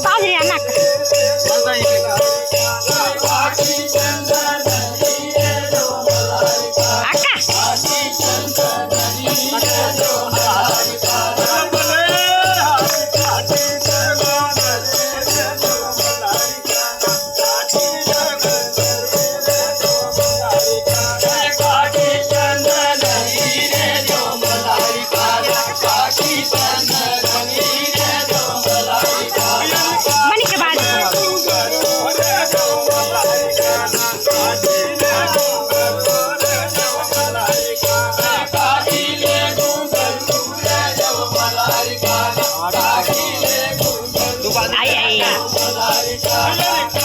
ಬಾಜ್ರಿ ಅನ್ನಕ್ಕ ಅಕ್ಕ. America.